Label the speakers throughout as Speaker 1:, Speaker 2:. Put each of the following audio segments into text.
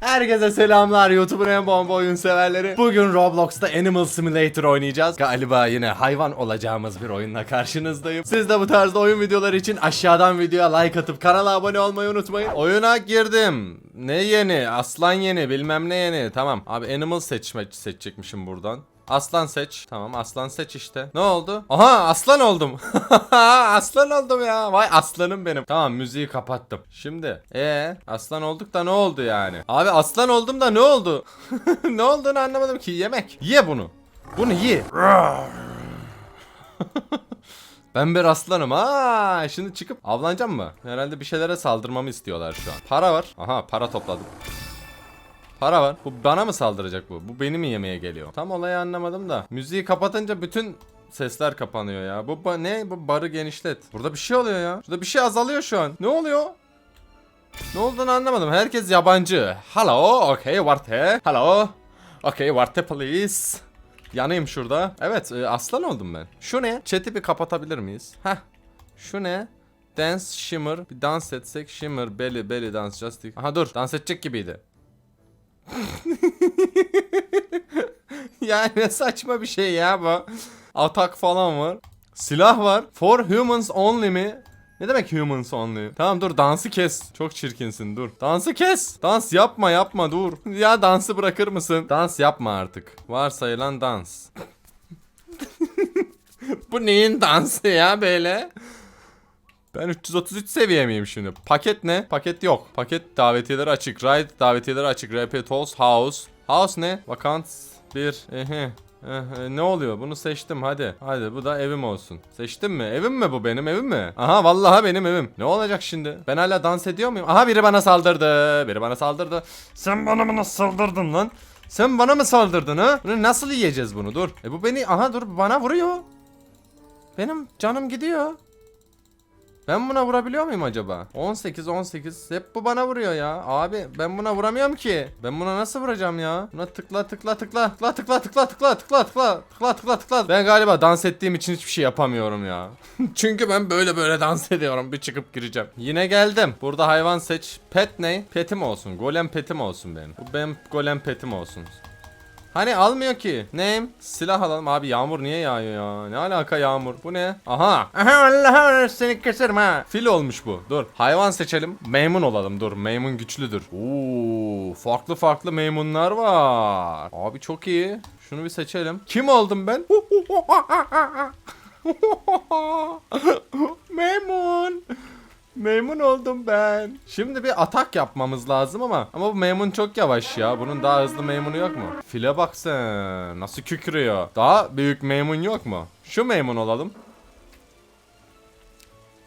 Speaker 1: Herkese selamlar YouTube'un en bomba oyun severleri. Bugün Roblox'ta Animal Simulator oynayacağız. Galiba yine hayvan olacağımız bir oyunla karşınızdayım. Siz de bu tarzda oyun videoları için aşağıdan videoya like atıp kanala abone olmayı unutmayın. Oyuna girdim. Ne yeni? Aslan yeni bilmem ne yeni. Tamam abi Animal seçmek seçecekmişim buradan. Aslan seç. Tamam aslan seç işte. Ne oldu? Aha aslan oldum. aslan oldum ya. Vay aslanım benim. Tamam müziği kapattım. Şimdi ee aslan olduk da ne oldu yani? Abi aslan oldum da ne oldu? ne olduğunu anlamadım ki. Yemek. Ye bunu. Bunu ye. Ben bir aslanım. Aa, şimdi çıkıp avlanacağım mı? Herhalde bir şeylere saldırmamı istiyorlar şu an. Para var. Aha para topladım. Para var. Bu bana mı saldıracak bu? Bu beni mi yemeye geliyor? Tam olayı anlamadım da. Müziği kapatınca bütün sesler kapanıyor ya. Bu ba- ne? Bu barı genişlet. Burada bir şey oluyor ya. Şurada bir şey azalıyor şu an. Ne oluyor? Ne olduğunu anlamadım. Herkes yabancı. Hello, okay, what he? Hello. Okay, what he please? Yanayım şurada. Evet, e, aslan oldum ben. Şu ne? Chat'i bir kapatabilir miyiz? Heh. Şu ne? Dance, shimmer. Bir dans etsek. Shimmer, belly, belly dance, just. Aha dur, dans edecek gibiydi. yani ne saçma bir şey ya bu. Atak falan var. Silah var. For humans only mi? Ne demek humans only? Tamam dur dansı kes. Çok çirkinsin dur. Dansı kes. Dans yapma yapma dur. Ya dansı bırakır mısın? Dans yapma artık. Varsayılan dans. Bu neyin dansı ya böyle? Ben 333 seviye miyim şimdi? Paket ne? Paket yok. Paket davetiyeleri açık. Ride davetiyeleri açık. RP Tools House. House ne? Vakant 1. Ehe. Eh, ne oluyor? Bunu seçtim hadi. Hadi bu da evim olsun. Seçtim mi? Evim mi bu benim evim mi? Aha vallahi benim evim. Ne olacak şimdi? Ben hala dans ediyor muyum? Aha biri bana saldırdı. Biri bana saldırdı. Sen bana mı nasıl saldırdın lan? Sen bana mı saldırdın ha? Bunu nasıl yiyeceğiz bunu? Dur. E bu beni aha dur bana vuruyor. Benim canım gidiyor. Ben buna vurabiliyor muyum acaba? 18 18 hep bu bana vuruyor ya. Abi ben buna vuramıyorum ki. Ben buna nasıl vuracağım ya? Buna tıkla tıkla tıkla tıkla tıkla tıkla tıkla tıkla tıkla tıkla tıkla tıkla. Ben galiba dans ettiğim için hiçbir şey yapamıyorum ya. Çünkü ben böyle böyle dans ediyorum. Bir çıkıp gireceğim. Yine geldim. Burada hayvan seç. Pet ne? Petim olsun. Golem petim olsun benim. Bu benim golem petim olsun. Hani almıyor ki. Neyim? Silah alalım. Abi yağmur niye yağıyor ya? Ne alaka yağmur? Bu ne? Aha. Aha Allah seni keserim ha. Fil olmuş bu. Dur. Hayvan seçelim. Maymun olalım. Dur. Maymun güçlüdür. Oo, farklı farklı maymunlar var. Abi çok iyi. Şunu bir seçelim. Kim oldum ben? Maymun. Maymun oldum ben. Şimdi bir atak yapmamız lazım ama ama bu maymun çok yavaş ya. Bunun daha hızlı maymunu yok mu? File bak sen. Nasıl kükrüyor. Daha büyük maymun yok mu? Şu maymun olalım.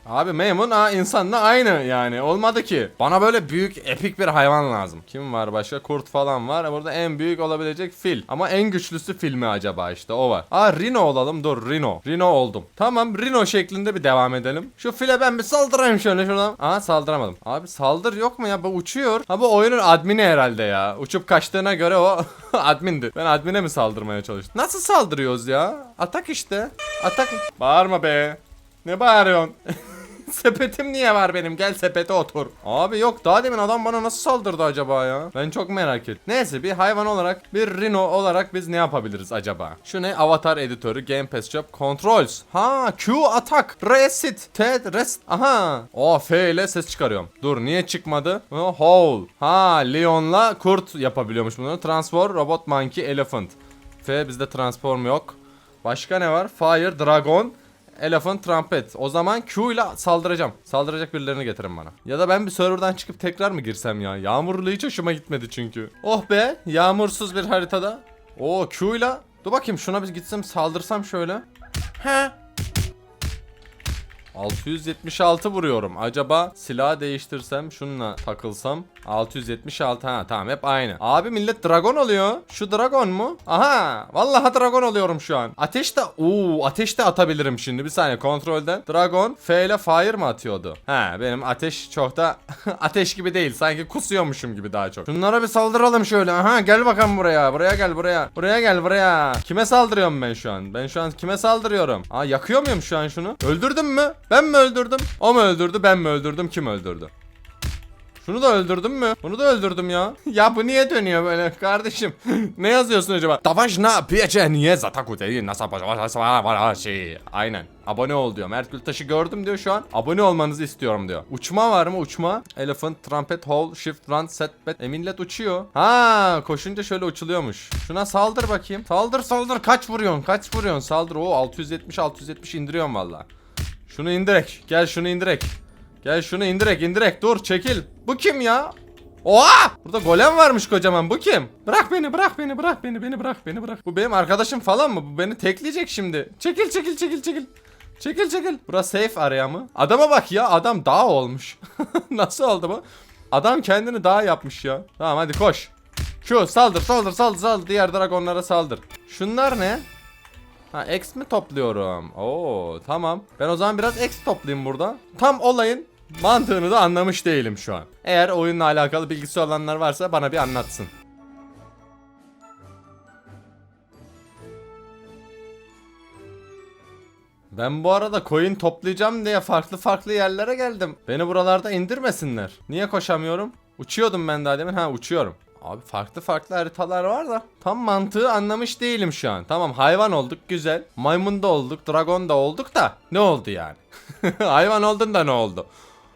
Speaker 1: Abi maymun ha insanla aynı yani olmadı ki. Bana böyle büyük epik bir hayvan lazım. Kim var başka? Kurt falan var. Burada en büyük olabilecek fil. Ama en güçlüsü fil mi acaba işte o var. Aa Rino olalım dur Rino. Rino oldum. Tamam Rino şeklinde bir devam edelim. Şu file ben bir saldırayım şöyle şuradan. Aa saldıramadım. Abi saldır yok mu ya bu uçuyor. Ha bu oyunun admini herhalde ya. Uçup kaçtığına göre o admindi. Ben admine mi saldırmaya çalıştım? Nasıl saldırıyoruz ya? Atak işte. Atak. Bağırma be. Ne bağırıyorsun? Sepetim niye var benim? Gel sepete otur. Abi yok daha demin adam bana nasıl saldırdı acaba ya? Ben çok merak ettim. Neyse bir hayvan olarak bir Rhino olarak biz ne yapabiliriz acaba? Şu ne? Avatar editörü, Game Pass Shop, Controls. Ha Q atak, Resit, T rest. Aha. O F ile ses çıkarıyorum. Dur niye çıkmadı? Hole. Ha Leon'la kurt yapabiliyormuş bunu. Transform, Robot Monkey, Elephant. F bizde transform yok. Başka ne var? Fire, Dragon, Elephant Trumpet. O zaman Q ile saldıracağım. Saldıracak birilerini getirin bana. Ya da ben bir serverdan çıkıp tekrar mı girsem ya? Yağmurlu hiç hoşuma gitmedi çünkü. Oh be yağmursuz bir haritada. Oo Q ile. Dur bakayım şuna biz gitsem saldırsam şöyle. He. 676 vuruyorum. Acaba silah değiştirsem şununla takılsam 676 ha tamam hep aynı. Abi millet dragon oluyor. Şu dragon mu? Aha vallahi dragon oluyorum şu an. Ateş de ooo ateş de atabilirim şimdi bir saniye kontrolden. Dragon F ile fire mı atıyordu? Ha benim ateş çok da ateş gibi değil. Sanki kusuyormuşum gibi daha çok. Şunlara bir saldıralım şöyle. Aha gel bakalım buraya. Buraya gel buraya. Buraya gel buraya. Kime saldırıyorum ben şu an? Ben şu an kime saldırıyorum? Aa yakıyor muyum şu an şunu? Öldürdüm mü? Ben mi öldürdüm? O mu öldürdü? Ben mi öldürdüm? Kim öldürdü? Şunu da öldürdüm mü? Bunu da öldürdüm ya. ya bu niye dönüyor böyle kardeşim? ne yazıyorsun acaba? Davaş na piyace niye zataku değil nasıl var şey. Aynen. Abone ol diyor. Merkül taşı gördüm diyor şu an. Abone olmanızı istiyorum diyor. Uçma var mı? Uçma. Elephant, trumpet, hole, shift, run, set, bet. E millet uçuyor. Ha, koşunca şöyle uçuluyormuş. Şuna saldır bakayım. Saldır saldır. Kaç vuruyorsun? Kaç vuruyorsun? Saldır. O 670 670 indiriyorum valla. Şunu indirek. Gel şunu indirek. Gel şunu indirek indirek. Dur çekil. Bu kim ya? Oha! Burada golem varmış kocaman. Bu kim? Bırak beni, bırak beni, bırak beni, beni bırak, beni bırak. Bu benim arkadaşım falan mı? Bu beni tekleyecek şimdi. Çekil, çekil, çekil, çekil. Çekil, çekil. Burası safe area mı? Adama bak ya, adam dağ olmuş. Nasıl oldu bu? Adam kendini dağ yapmış ya. Tamam hadi koş. Şu saldır, saldır, saldır, saldır. Diğer dragonlara saldır. Şunlar ne? Ha X mi topluyorum? Oo tamam. Ben o zaman biraz X toplayayım burada. Tam olayın mantığını da anlamış değilim şu an. Eğer oyunla alakalı bilgisi olanlar varsa bana bir anlatsın. Ben bu arada coin toplayacağım diye farklı farklı yerlere geldim. Beni buralarda indirmesinler. Niye koşamıyorum? Uçuyordum ben daha demin. Ha uçuyorum. Abi farklı farklı haritalar var da tam mantığı anlamış değilim şu an. Tamam hayvan olduk güzel. Maymun da olduk, dragon da olduk da ne oldu yani? hayvan oldun da ne oldu?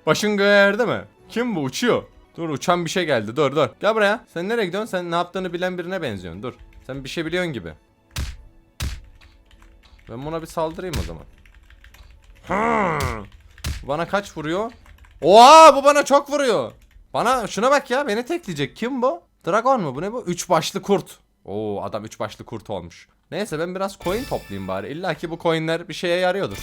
Speaker 1: Başın göğe erdi mi? Kim bu uçuyor? Dur uçan bir şey geldi dur dur. Gel buraya. Sen nereye gidiyorsun? Sen ne yaptığını bilen birine benziyorsun. Dur. Sen bir şey biliyorsun gibi. Ben buna bir saldırayım o zaman. Bana kaç vuruyor? Oha bu bana çok vuruyor. Bana şuna bak ya beni tekleyecek. Kim bu? Dragon mu bu ne bu? Üç başlı kurt. Oo adam üç başlı kurt olmuş. Neyse ben biraz coin toplayayım bari. İlla ki bu coinler bir şeye yarıyordur.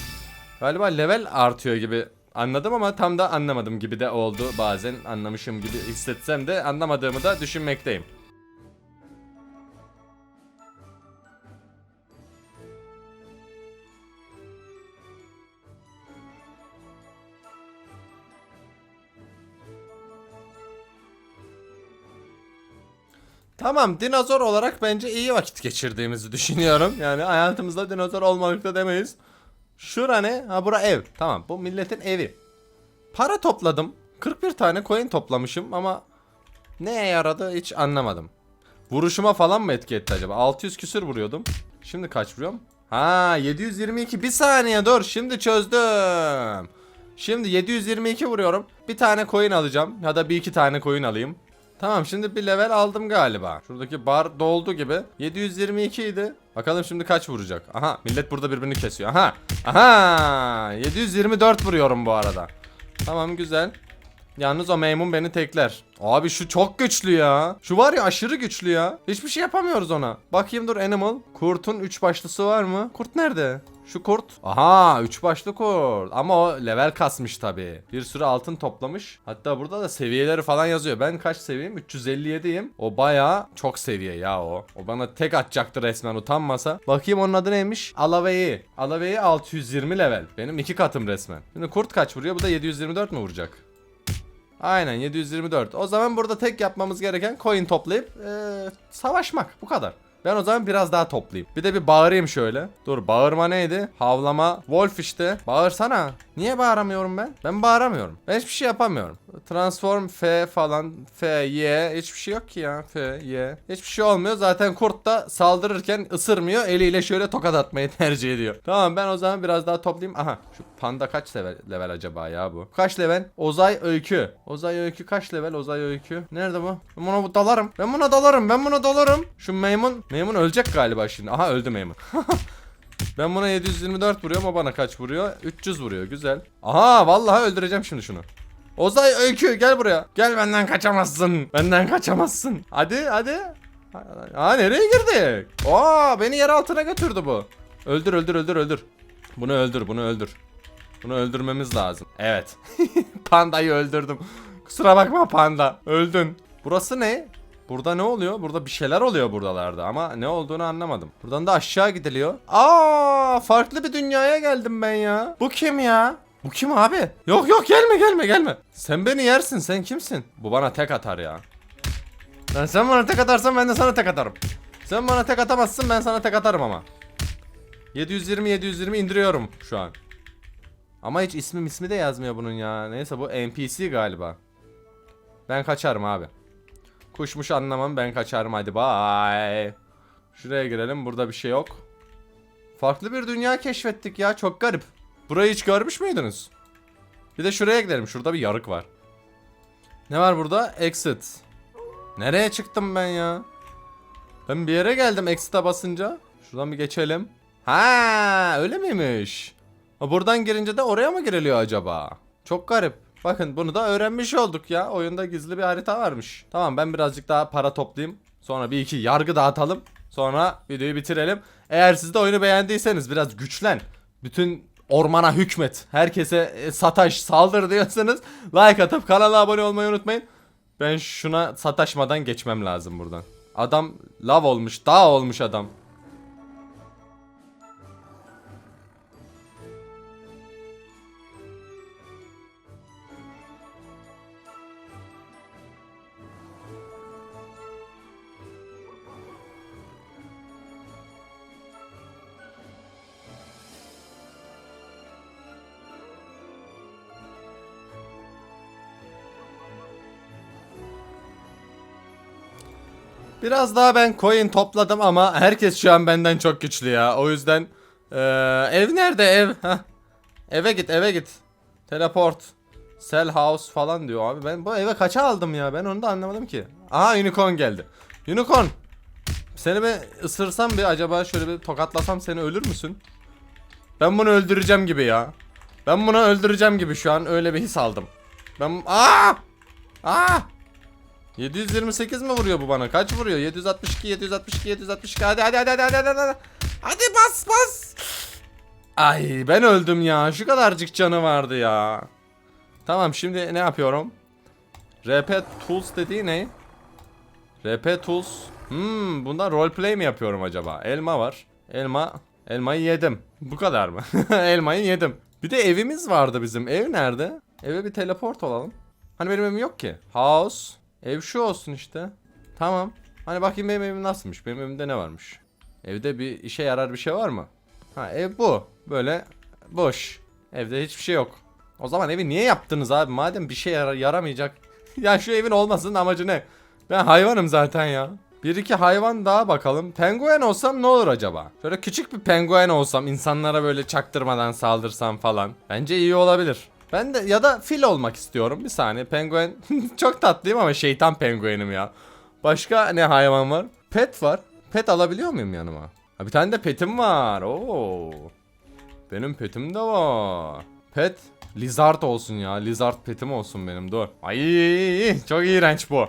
Speaker 1: Galiba level artıyor gibi anladım ama tam da anlamadım gibi de oldu. Bazen anlamışım gibi hissetsem de anlamadığımı da düşünmekteyim. Tamam dinozor olarak bence iyi vakit geçirdiğimizi düşünüyorum. Yani hayatımızda dinozor olmamakta demeyiz. Şura ne? Ha bura ev. Tamam bu milletin evi. Para topladım. 41 tane coin toplamışım ama neye yaradı hiç anlamadım. Vuruşuma falan mı etki etti acaba? 600 küsür vuruyordum. Şimdi kaç vuruyorum? Ha 722 bir saniye dur şimdi çözdüm. Şimdi 722 vuruyorum. Bir tane coin alacağım ya da bir iki tane coin alayım. Tamam şimdi bir level aldım galiba. Şuradaki bar doldu gibi. 722 idi. Bakalım şimdi kaç vuracak. Aha millet burada birbirini kesiyor. Aha. Aha. 724 vuruyorum bu arada. Tamam güzel. Yalnız o maymun beni tekler. Abi şu çok güçlü ya. Şu var ya aşırı güçlü ya. Hiçbir şey yapamıyoruz ona. Bakayım dur animal. Kurtun 3 başlısı var mı? Kurt nerede? Şu kurt. Aha 3 başlı kurt. Ama o level kasmış tabi. Bir sürü altın toplamış. Hatta burada da seviyeleri falan yazıyor. Ben kaç seviyeyim? 357'yim. O baya çok seviye ya o. O bana tek atacaktı resmen utanmasa. Bakayım onun adı neymiş? Alaveyi. Alaveyi 620 level. Benim iki katım resmen. Şimdi kurt kaç vuruyor? Bu da 724 mu vuracak? Aynen 724. O zaman burada tek yapmamız gereken coin toplayıp eee, savaşmak. Bu kadar. Ben o zaman biraz daha toplayayım. Bir de bir bağırayım şöyle. Dur bağırma neydi? Havlama. Wolf işte. Bağırsana. Niye bağıramıyorum ben? Ben bağıramıyorum. Ben hiçbir şey yapamıyorum. Transform F falan. F, Y. Hiçbir şey yok ki ya. F, Y. Hiçbir şey olmuyor. Zaten kurt da saldırırken ısırmıyor. Eliyle şöyle tokat atmayı tercih ediyor. Tamam ben o zaman biraz daha toplayayım. Aha şu panda kaç level, level acaba ya bu? Kaç level? Ozay Öykü. Ozay Öykü kaç level? Ozay Öykü. Nerede bu? Ben buna dalarım. Ben buna dalarım. Ben buna dalarım. Şu maymun. Maymun ölecek galiba şimdi. Aha öldü maymun. Ben buna 724 vuruyorum o bana kaç vuruyor? 300 vuruyor güzel. Aha vallahi öldüreceğim şimdi şunu. Ozay Öykü gel buraya. Gel benden kaçamazsın. Benden kaçamazsın. Hadi hadi. Aa nereye girdik? Aa beni yer altına götürdü bu. Öldür öldür öldür öldür. Bunu öldür bunu öldür. Bunu öldürmemiz lazım. Evet. Pandayı öldürdüm. Kusura bakma panda. Öldün. Burası ne? Burada ne oluyor? Burada bir şeyler oluyor buralarda ama ne olduğunu anlamadım. Buradan da aşağı gidiliyor. Aa, farklı bir dünyaya geldim ben ya. Bu kim ya? Bu kim abi? Yok yok gelme gelme gelme. Sen beni yersin sen kimsin? Bu bana tek atar ya. Lan sen bana tek atarsan ben de sana tek atarım. Sen bana tek atamazsın ben sana tek atarım ama. 720 720 indiriyorum şu an. Ama hiç ismi ismi de yazmıyor bunun ya. Neyse bu NPC galiba. Ben kaçarım abi. Kuşmuş anlamam ben kaçarım hadi bye. Şuraya girelim burada bir şey yok. Farklı bir dünya keşfettik ya çok garip. Burayı hiç görmüş müydünüz? Bir de şuraya gidelim şurada bir yarık var. Ne var burada? Exit. Nereye çıktım ben ya? Ben bir yere geldim exit'e basınca. Şuradan bir geçelim. Ha, öyle miymiş? Buradan girince de oraya mı giriliyor acaba? Çok garip. Bakın bunu da öğrenmiş olduk ya. Oyunda gizli bir harita varmış. Tamam ben birazcık daha para toplayayım. Sonra bir iki yargı dağıtalım. Sonra videoyu bitirelim. Eğer siz de oyunu beğendiyseniz biraz güçlen. Bütün ormana hükmet. Herkese e, sataş saldır diyorsanız like atıp kanala abone olmayı unutmayın. Ben şuna sataşmadan geçmem lazım buradan. Adam lav olmuş, dağ olmuş adam. Biraz daha ben coin topladım ama herkes şu an benden çok güçlü ya. O yüzden eee, ev nerede ev? Heh. Eve git eve git. Teleport. Sell house falan diyor abi. Ben bu eve kaça aldım ya? Ben onu da anlamadım ki. Aha unicorn geldi. Unicorn. Seni bir ısırsam bir acaba şöyle bir tokatlasam seni ölür müsün? Ben bunu öldüreceğim gibi ya. Ben bunu öldüreceğim gibi şu an öyle bir his aldım. Ben aa! Aa! 728 mi vuruyor bu bana? Kaç vuruyor? 762, 762, 762. Hadi hadi hadi hadi hadi hadi. Hadi, hadi bas bas. Ay ben öldüm ya. Şu kadarcık canı vardı ya. Tamam şimdi ne yapıyorum? RP Tools dediği ne? RP Tools. Hmm, bundan roleplay mi yapıyorum acaba? Elma var. Elma. Elmayı yedim. Bu kadar mı? Elmayı yedim. Bir de evimiz vardı bizim. Ev nerede? Eve bir teleport olalım. Hani benim evim yok ki. House. Ev şu olsun işte. Tamam. Hani bakayım benim evim nasılmış? Benim evimde ne varmış? Evde bir işe yarar bir şey var mı? Ha ev bu. Böyle boş. Evde hiçbir şey yok. O zaman evi niye yaptınız abi? Madem bir şey yara- yaramayacak. ya şu evin olmasının amacı ne? Ben hayvanım zaten ya. Bir iki hayvan daha bakalım. Penguen olsam ne olur acaba? Şöyle küçük bir penguen olsam insanlara böyle çaktırmadan saldırsam falan. Bence iyi olabilir. Ben de ya da fil olmak istiyorum. Bir saniye penguen çok tatlıyım ama şeytan penguenim ya. Başka ne hayvan var? Pet var. Pet alabiliyor muyum yanıma? Ha, bir tane de petim var. Oo. Benim petim de var. Pet lizard olsun ya. Lizard petim olsun benim. Dur. Ay çok iğrenç bu.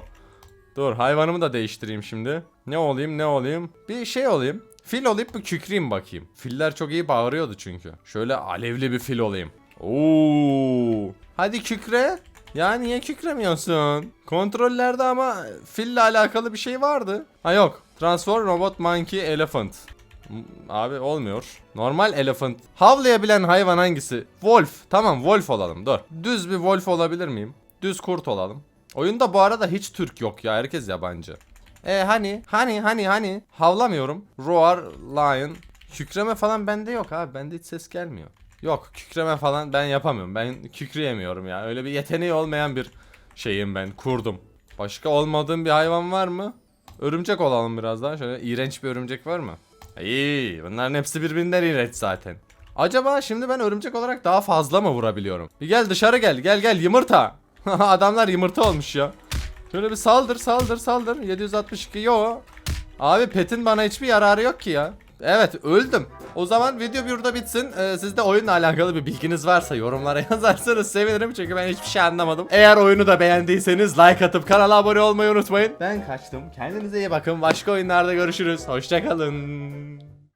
Speaker 1: Dur hayvanımı da değiştireyim şimdi. Ne olayım ne olayım? Bir şey olayım. Fil olayım bir kükreyim bakayım. Filler çok iyi bağırıyordu çünkü. Şöyle alevli bir fil olayım. Oo. Hadi kükre. Ya niye kükremiyorsun? Kontrollerde ama fille alakalı bir şey vardı. Ha yok. Transform Robot Monkey Elephant. Abi olmuyor. Normal elephant. Havlayabilen hayvan hangisi? Wolf. Tamam wolf olalım. Dur. Düz bir wolf olabilir miyim? Düz kurt olalım. Oyunda bu arada hiç Türk yok ya. Herkes yabancı. E hani hani hani hani havlamıyorum. Roar, lion. Kükreme falan bende yok abi. Bende hiç ses gelmiyor. Yok kükreme falan ben yapamıyorum. Ben kükreyemiyorum ya. Öyle bir yeteneği olmayan bir şeyim ben. Kurdum. Başka olmadığım bir hayvan var mı? Örümcek olalım biraz daha. Şöyle iğrenç bir örümcek var mı? İyi. Bunların hepsi birbirinden iğrenç zaten. Acaba şimdi ben örümcek olarak daha fazla mı vurabiliyorum? Bir gel dışarı gel. Gel gel yumurta. Adamlar yumurta olmuş ya. Şöyle bir saldır saldır saldır. 762 yo. Abi petin bana hiçbir yararı yok ki ya. Evet öldüm. O zaman video burada bitsin. Ee, sizde oyunla alakalı bir bilginiz varsa yorumlara yazarsanız sevinirim. Çünkü ben hiçbir şey anlamadım. Eğer oyunu da beğendiyseniz like atıp kanala abone olmayı unutmayın. Ben kaçtım. Kendinize iyi bakın. Başka oyunlarda görüşürüz. Hoşçakalın.